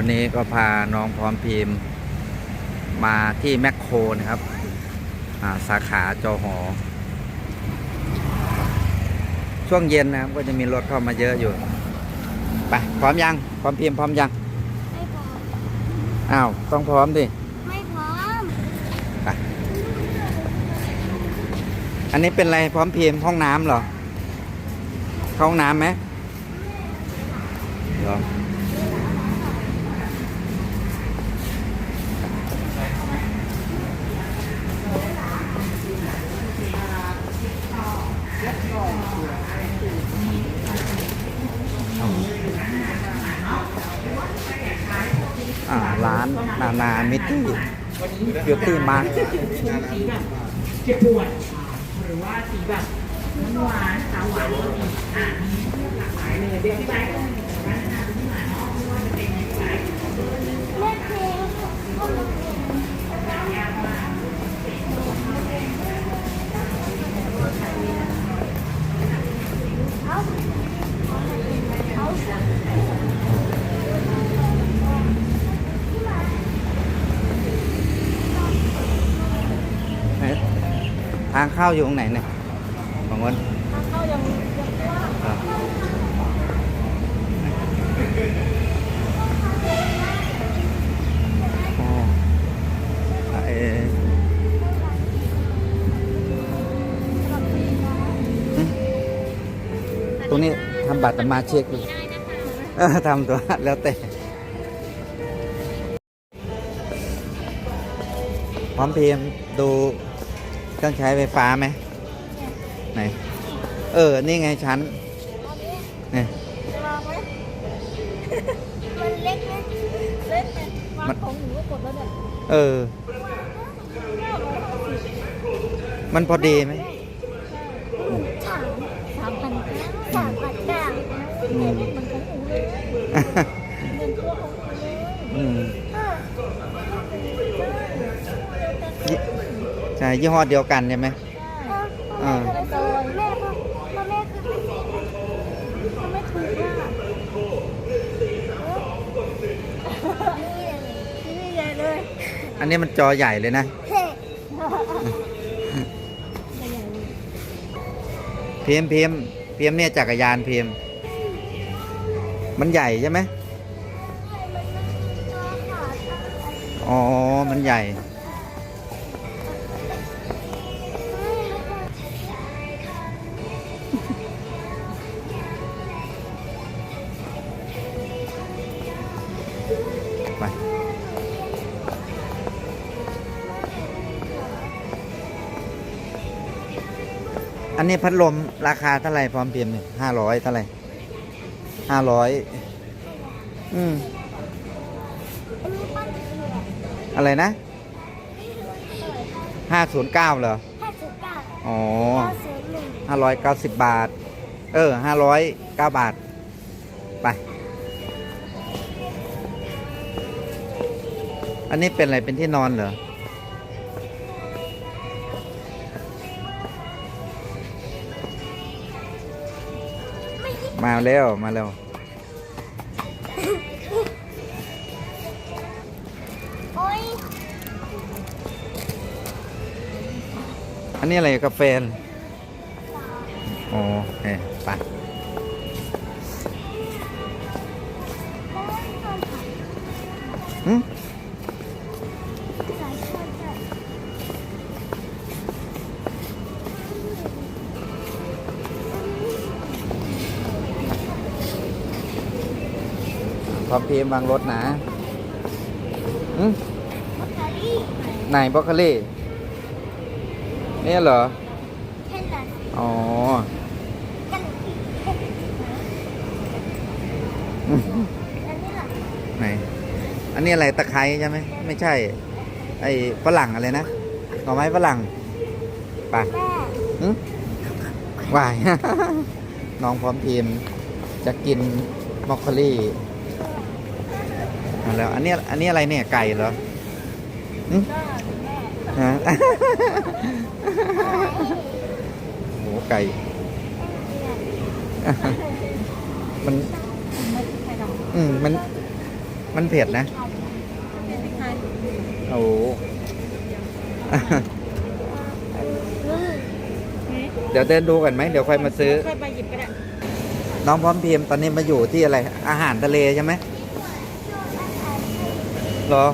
วันนี้ก็พาน้องพร้อมพิมพ์ มาที่แมคโครนะครับอ่าสาขาจอหอ ช่วงเย็นนะครับก็จะมีรถเข้ามาเยอะอยู่ ไป พร้อมยัง พร้อมพิมพ์พร้อมยัง ไม่พร้อม อ้าว ต้องพร้อมดิ ไม่พร้อม ไป อันนี้เป็นอะไรพร้อมพิมพ์ห้องน้ำเหรอ เข้าห้องน้ำไหมเหรออ่าร้านนานามิตตี้บิวตี้มาร์สีแบบเจ็บปวด หรือว่าสีแบบหวานสาวหวานก็มีอะมีหลากหลายเลยเดี๋ยวพี่ไลฟ์ก็มีร้านอาหารที่หมาเนาะไม่ว่าจะเป็นที่ไลฟ์ แม่เพลงก็มาเพลงเอาเอา ไหนทางเข้าอยู่ตรงไหนเนี่ยของคนถ้าเข้ายังยังว่าอะอ๋ออะเออหึตรงนี้ทำบัตรสมาชิกดูเออทำตัวแล้วแต่ พร้อมเพรียมดู เครื่องใช้ไฟฟ้าไหมไหน เออ นี่ไงชั้นเอาดิเนี่ยจะลองไหมมันเล็กไหมเล็กไหมวางของหนูก็กดแล้วเนี่ยเออ มันพอดีไหมสามสามพันเก้าสามพันเก้า อืม เหมือนของหนูเลยเหมือนตัวของหนูเลย อืม เออ ใช่ยี่ห้อเดียวกันใช่ไหมเออแม่ก็แม่ก็แม่คือไม่ไม่ถูกอะนี่ใหญ่เลยอันนี้มันจอใหญ่เลยนะ เฮ้พีมพีมพีมเนี่ยจักรยานพีมมันใหญ่ใช่ไหมอ๋อ มันใหญ่ อันนี้พัดลมราคาเท่าไหร่พร้อมเพียมเนี่ยห้าร้อยเท่าไหร่ห้าร้อยอืมอะไรนะห้าศูนย์เก้าเหรอห้าสิบเก้าอ๋อเก้าสิบหนึ่งห้าร้อยเก้าสิบบาท เออห้าร้อยเก้าบาท ไป อันนี้เป็นอะไรเป็นที่นอนเหรอ มาเร็วมาเร็วโอ้ยอันนี้อะไรกาแฟนอ๋อโอเค อมเพรียมวางรถนะหึมัคคารี่ไหนบล็อกโคลี่เนี่ยเหรอ อ๋อ ไหน อันนี้อะไรตะไคร้ใช่ไหม ไม่ใช่ ไอ้ฝรั่งอะไรนะหน่อไม้ฝรั่งไปแม่หึวาย น้องพร้อมทีมจะกินมอคโคลี่ อาแล้ว อันนี้อันนี้อะไรเนี่ยไก่เหรอหึแม่ฮะโหไก่ มัน อืมมัน มันเผ็ดนะเป็นใครโอ้โหเดี๋ยวเดินดูกันไหม เดี๋ยวค่อยมาซื้อค่อยไปหยิบก็ได้น้องพร้อมเพรียมตอนนี้มาอยู่ที่อะไร อาหารทะเลใช่ไหม เหรอ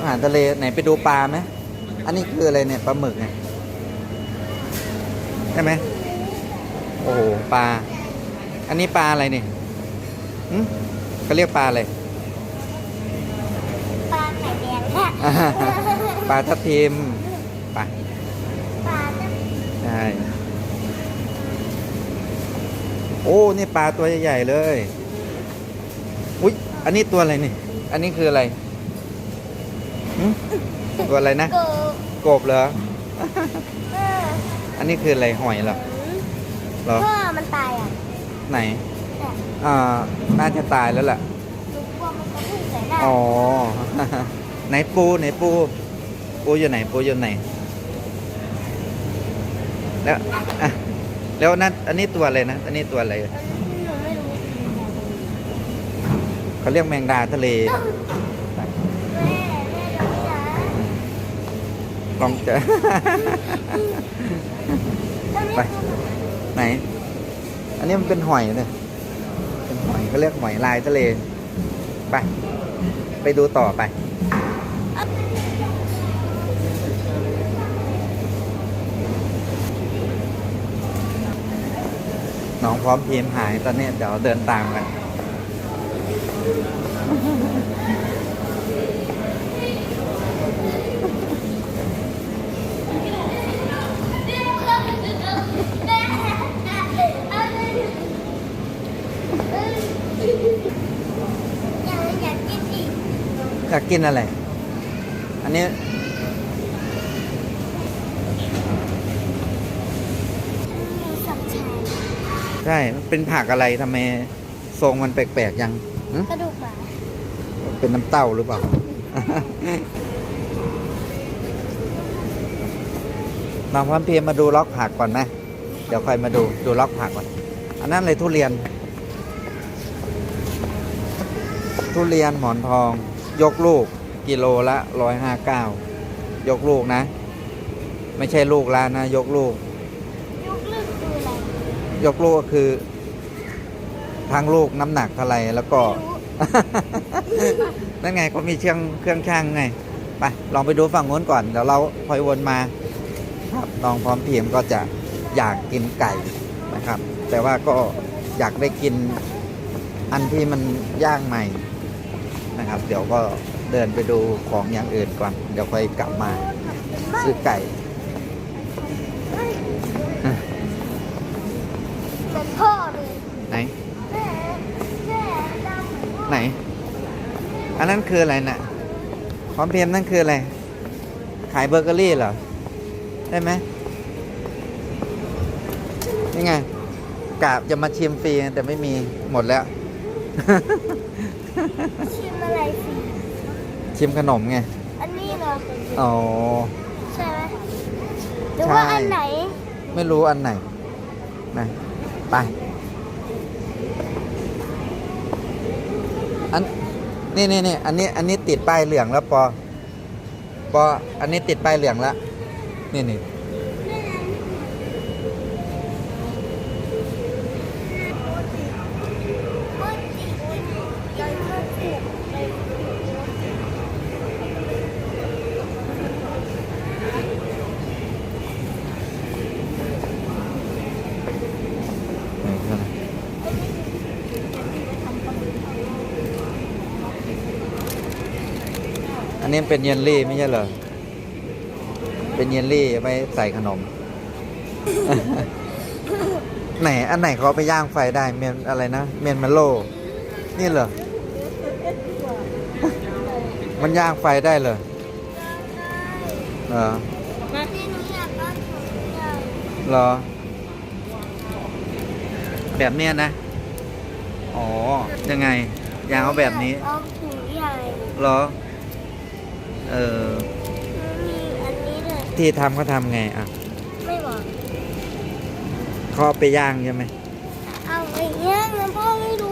อาหารทะเลไหนไปดูปลาไหมอันนี้คืออะไรเนี่ยปลาหมึกเนี่ยใช่ไหมโอ้โหปลา อันนี้ปลาอะไรเนี่ยหึเขาเรียกปลาอะไรปลาไข่แดงค่ะปลาทับทิมปลาปลาน้ใช่โอ้นี่ปลาตัวใหญ่ๆเลย อุ๊ยอันนี้ตัวอะไรนี่ อันนี้คืออะไร หึตัวอะไรนะำโกกบเหรอ เอออันนี้คืออะไรหอยเหรอเหรอ พ่อมันตายอะไหน แต่อ่า น่าจะตายแล้วล่ะ หนูกลัวมันจะพุ่งใส่หน้าอ๋อ ไหนปูไหนปู ปูอยู่ไหนปูอยู่ไหน แล้วอะแล้วนั่นอันนี้ตัวอะไรนะ อันนี้ตัวอะไร หนูไม่รู้เขาเรียกแมงดาทะเลแม่แม่ดูนะ ลองเจอ ไป ไหน อันนี้มันเป็นหอยเนี่ยเป็นหอยเขาเรียกหอยลายทะเล ไป ไปดูต่อไปน้องพร้อมทีมหายตอนนี้เดี๋ยวเดินตามกัน อยากอยากกินอีก อยากกินอะไร อันนี้หมูสับชายใช่มันเป็นผักอะไรทำไมทรงมันแปลกๆยังหึกระดูกหมาเป็นน้ำเต้าหรือเปล่า น้องพร้อมเพรียมมาดูล็อกผักก่อนไหมเดี๋ยวค่อยมาดูดูล็อกผักก่อน อันนั้นเลยทุเรียน ทุเรียนหมอนทอง ยกลูกกิโลละร้อยห้าเก้ายกลูกนะ ไม่ใช่ลูกละนะ ยกลูกยุกลึกคืออะไรยกลูกก็คือทั้งลูกน้ำหนักเท่าไหร่แล้วก็ นั่นไงเขามีเชืองเครื่องช่างไงไปลองไปดูฝั่งโน้นก่อนเดี๋ยวเราคอยวนมา ครับน้องพร้อมเพรียมก็จะอยากกินไก่นะครับ แต่ว่าก็อยากได้กินอันที่มันย่างใหม่ นะครับ เดี๋ยวก็เดินไปดูของอย่างอื่นก่อน เดี๋ยวค่อยกลับมาซื้อไก่เหมือนพ่อเลยไหนแม่แม่ดำเหมือนพ่อไหน อันนั้นคืออะไรนะ่ะพร้อมเพรียมนั่นคืออะไร ขายเบเกอรี่เหรอ ได้ไหมนี่ไงกาบจะมาชิมฟรีแต่ไม่มีหมดแล้ว ชิมอะไรสิชิมขนมไง อันนี้เหรอ อ๋อ ใช่ไหมหรือว่าใช่อันไหน ไม่รู้อันไหนนะไป อันนี่นี่นี่อันนี้อันนี้ติดป้ายเหลืองแล้วปอ ปอ อันนี้ติดป้ายเหลืองแล้ว นี่นี่ไหน นนี้เป็นเยลลี่ไม่ใช่เหรอ เป็นเยลลี่ไว้ใส่ขนม ไหนอันไหนเขาเอาไปย่างไฟได้เมนอะไรนะเมนมาโล นี่เหรอ มันย่างไฟได้เหรอเหรอมาที่หนูอยากได้ถุงใหญ่เหรอ แบบเนี้ยนะ อ๋อ ยังไงอยางเอาแบบนี้ เอาถุงใหญ่เหรอ เออ มีอันนี้ด้วยที่ทำเขาทำไงอะไม่บอกเขาเอาไปย่างใช่ไหมเอาไปย่างนะพ่อไม่รู้